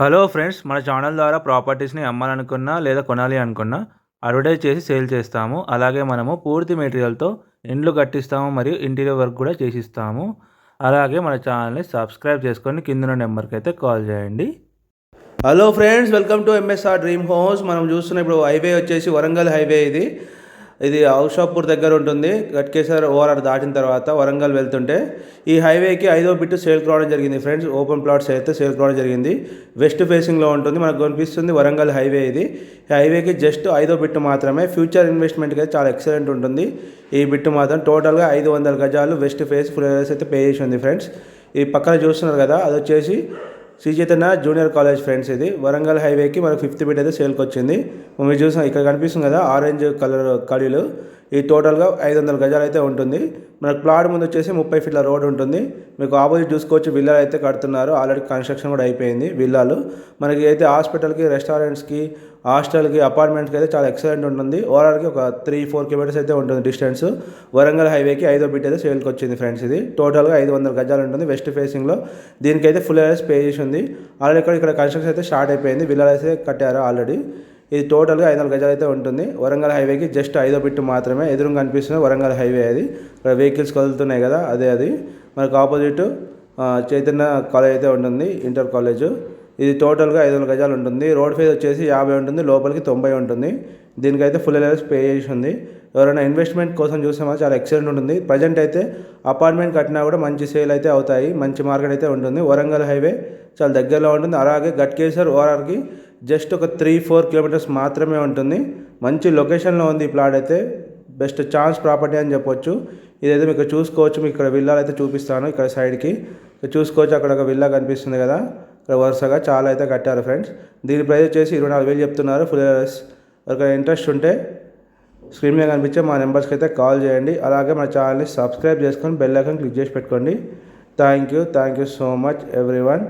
Hello friends మన channel ద్వారా ప్రాపర్టీస్ని అమ్మాలనుకున్నా లేదా కొనాలి అనుకున్నా అడ్వర్టైజ్ చేసి సేల్ చేస్తాము. అలాగే మనము పూర్తి మెటీరియల్తో ఇండ్లు కట్టిస్తాము మరియు ఇంటీరియర్ వర్క్ కూడా చేసిస్తాము. అలాగే మన ఛానల్ని సబ్స్క్రైబ్ చేసుకొని కింద నెంబర్కి అయితే కాల్ చేయండి. Hello friends welcome to MSR dream homes మనం చూస్తున్న ఇప్పుడు హైవే వచ్చేసి వరంగల్ హైవే ఇది. ఇది ఔషాపూర్ దగ్గర ఉంటుంది. గట్కేసర్ ఓఆర్ఆర్ దాటిన తర్వాత వరంగల్ వెళ్తుంటే ఈ హైవేకి ఐదో బిట్టు సేల్ రావడం జరిగింది. ఫ్రెండ్స్ ఓపెన్ ప్లాట్స్ అయితే సేల్ రావడం జరిగింది. వెస్ట్ ఫేసింగ్లో ఉంటుంది. మనకు కనిపిస్తుంది వరంగల్ హైవే ఇది. ఈ హైవేకి జస్ట్ ఐదో బిట్టు మాత్రమే. ఫ్యూచర్ ఇన్వెస్ట్మెంట్కి అయితే చాలా ఎక్సలెంట్ ఉంటుంది. ఈ బిట్టు మాత్రం టోటల్గా ఐదు వందల గజాలు వెస్ట్ ఫేస్ ఫుల్ అయితే పే చేసి ఉంది. ఫ్రెండ్స్ ఈ పక్కన చూస్తున్నారు కదా అది వచ్చేసి Sri Chaitanya junior college friends ఇది. వరంగల్ హైవేకి మనకు ఫిఫ్త్ బిట్ అయితే సేల్కి వచ్చింది మీరు చూసాం ఇక్కడ కనిపిస్తుంది కదా ఆరెంజ్ కలర్ కడీలు. ఈ టోటల్గా ఐదు వందల గజాలు అయితే ఉంటుంది. మనకు ప్లాట్ ముందు వచ్చేసి ముప్పై ఫీట్ల రోడ్ ఉంటుంది. మీకు ఆపోజిట్ చూసుకోవచ్చు విల్లాలు అయితే కడుతున్నారు. ఆల్రెడీ కన్స్ట్రక్షన్ కూడా అయిపోయింది విల్లాలు. మనకి అయితే హాస్పిటల్కి రెస్టారెంట్స్కి హాస్టల్కి అపార్ట్మెంట్స్కి అయితే చాలా ఎక్సలెంట్ ఉంటుంది. ఓవరాల్కి ఒక త్రీ ఫోర్ కిలోమీటర్స్ అయితే ఉంటుంది డిస్టెన్స్. వరంగల్ హైవేకి ఐదో బిట్ అయితే సేల్కి వచ్చింది ఫ్రెండ్స్ ఇది. టోటల్గా ఐదు వందల గజాలు ఉంటుంది వెస్ట్ ఫేసింగ్లో. దీనికైతే ఫుల్ అరేస్ పే చేసి ఉంది. ఆల్రెడీ ఇక్కడ ఇక్కడ కన్స్ట్రక్షన్ అయితే స్టార్ట్ అయిపోయింది. విల్లాలు అయితే కట్టారు ఆల్రెడీ ఇది టోటల్గా ఐదు వందల గజాలు అయితే ఉంటుంది. వరంగల్ హైవేకి జస్ట్ ఐదో బిట్టు మాత్రమే ఎదురుగా కనిపిస్తుంది. వరంగల్ హైవే అది. ఇక్కడ వెహికల్స్ కదులుతున్నాయి కదా అదే అది. మనకు ఆపోజిట్ చైతన్య కాలేజ్ అయితే ఉంటుంది ఇంటర్ కాలేజ్. ఇది టోటల్గా ఐదు వందల గజాలు ఉంటుంది. రోడ్ ఫేజ్ వచ్చేసి యాభై ఉంటుంది లోపలికి తొంభై ఉంటుంది. దీనికైతే ఫుల్ అలవెన్స్ పే చేసి ఉంది. ఎవరైనా ఇన్వెస్ట్మెంట్ కోసం చూసామో చాలా ఎక్సలెంట్ ఉంటుంది. ప్రజెంట్ అయితే అపార్ట్మెంట్ కట్టినా కూడా మంచి సేల్ అయితే అవుతాయి మంచి మార్కెట్ అయితే ఉంటుంది. వరంగల్ హైవే చాలా దగ్గరలో ఉంటుంది. అలాగే గట్కేశ్వర్ ఓఆర్ఆర్కి జస్ట్ ఒక త్రీ ఫోర్ కిలోమీటర్స్ మాత్రమే ఉంటుంది. మంచి లొకేషన్లో ఉంది ఈ ప్లాట్ అయితే. బెస్ట్ ఛాన్స్ ప్రాపర్టీ అని చెప్పొచ్చు. ఇదైతే మీకు చూసుకోవచ్చు. మీకు ఇక్కడ విల్లాలు అయితే చూపిస్తాను ఇక్కడ సైడ్కి. చూసుకోవచ్చు. అక్కడ ఒక విల్లా కనిపిస్తుంది కదా. ఇక్కడ వరుసగా చాలా అయితే కట్టారు ఫ్రెండ్స్. దీని ప్రైస్ వచ్చేసి ఇరవై నాలుగు వేలు చెప్తున్నారు. ఫుల్ ఒక ఇంట్రెస్ట్ ఉంటే స్క్రీన్ మీద కనిపించే మా నెంబర్స్కి అయితే కాల్ చేయండి. అలాగే మా ఛానల్ని సబ్స్క్రైబ్ చేసుకొని బెల్ ఐకాన్ క్లిక్ చేసి పెట్టుకోండి. Thank you. Thank you so much everyone